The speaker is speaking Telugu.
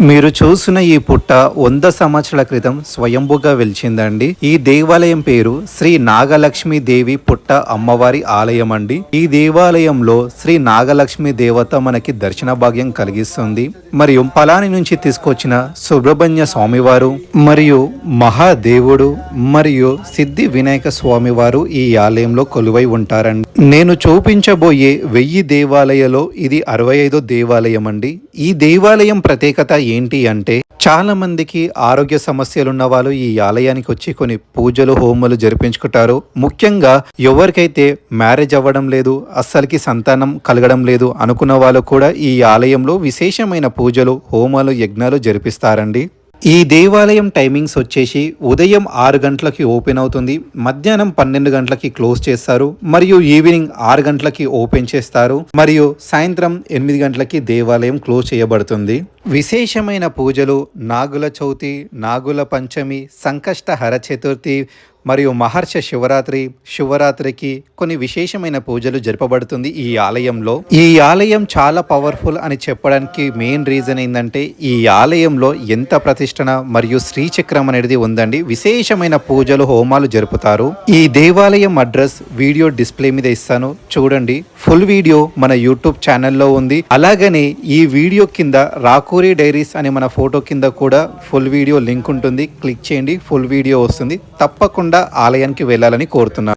మీరు చూసిన ఈ పుట్ట వంద సంవత్సరాల క్రితం స్వయంభుగా వెలిచిందండి. ఈ దేవాలయం పేరు శ్రీ నాగలక్ష్మి దేవి పుట్ట అమ్మవారి ఆలయం అండి. ఈ దేవాలయంలో శ్రీ నాగలక్ష్మి దేవత మనకి దర్శన భాగ్యం కలిగిస్తుంది. మరియు పలాని నుంచి తీసుకొచ్చిన సుబ్రహ్మణ్య స్వామివారు మరియు మహాదేవుడు మరియు సిద్ధి వినాయక స్వామివారు ఈ ఆలయంలో కొలువై ఉంటారండి. నేను చూపించబోయే వెయ్యి దేవాలయలో ఇది అరవై ఐదో దేవాలయం అండి. ఈ దేవాలయం ప్రత్యేకత ఏంటి అంటే చాలా మందికి ఆరోగ్య సమస్యలున్న వాళ్ళు ఈ ఆలయానికి వచ్చి కొన్ని పూజలు హోమలు జరిపించుకుంటారు. ముఖ్యంగా ఎవరికైతే మ్యారేజ్ అవ్వడం లేదు అస్సలకి సంతానం కలగడం లేదు అనుకున్న వాళ్ళు కూడా ఈ ఆలయంలో విశేషమైన పూజలు హోమాలు యజ్ఞాలు జరిపిస్తారండి. ఈ దేవాలయం టైమింగ్స్ వచ్చేసి ఉదయం ఆరు గంటలకి ఓపెన్ అవుతుంది మధ్యాహ్నం పన్నెండు గంటలకి క్లోజ్ చేస్తారు మరియు ఈవినింగ్ ఆరు గంటలకి ఓపెన్ చేస్తారు మరియు సాయంత్రం ఎనిమిది గంటలకి దేవాలయం క్లోజ్ చేయబడుతుంది. విశేషమైన పూజలు నాగుల చవితి నాగుల పంచమి సంకష్ట హర చతుర్థి మరియు మహర్ష శివరాత్రి శివరాత్రికి కొన్ని విశేషమైన పూజలు జరపబడుతుంది ఈ ఆలయంలో. ఈ ఆలయం చాలా పవర్ఫుల్ అని చెప్పడానికి మెయిన్ రీజన్ ఏంటంటే ఈ ఆలయంలో ఎంత ప్రతిష్టన మరియు శ్రీచక్రం అనేది ఉందండి. విశేషమైన పూజలు హోమాలు జరుపుతారు. ఈ దేవాలయం అడ్రస్ వీడియో డిస్ప్లే మీద ఇస్తాను. చూడండి. ఫుల్ వీడియో మన యూట్యూబ్ ఛానల్లో ఉంది. అలాగనే ఈ వీడియో కింద రాకూరి డైరీస్ అనే మన ఫోటో కింద కూడా ఫుల్ వీడియో లింక్ ఉంటుంది. క్లిక్ చేయండి. ఫుల్ వీడియో వస్తుంది. తప్పకుండా తప్పకుండా ఆలయానికి వెళ్ళాలని కోరుతున్నాను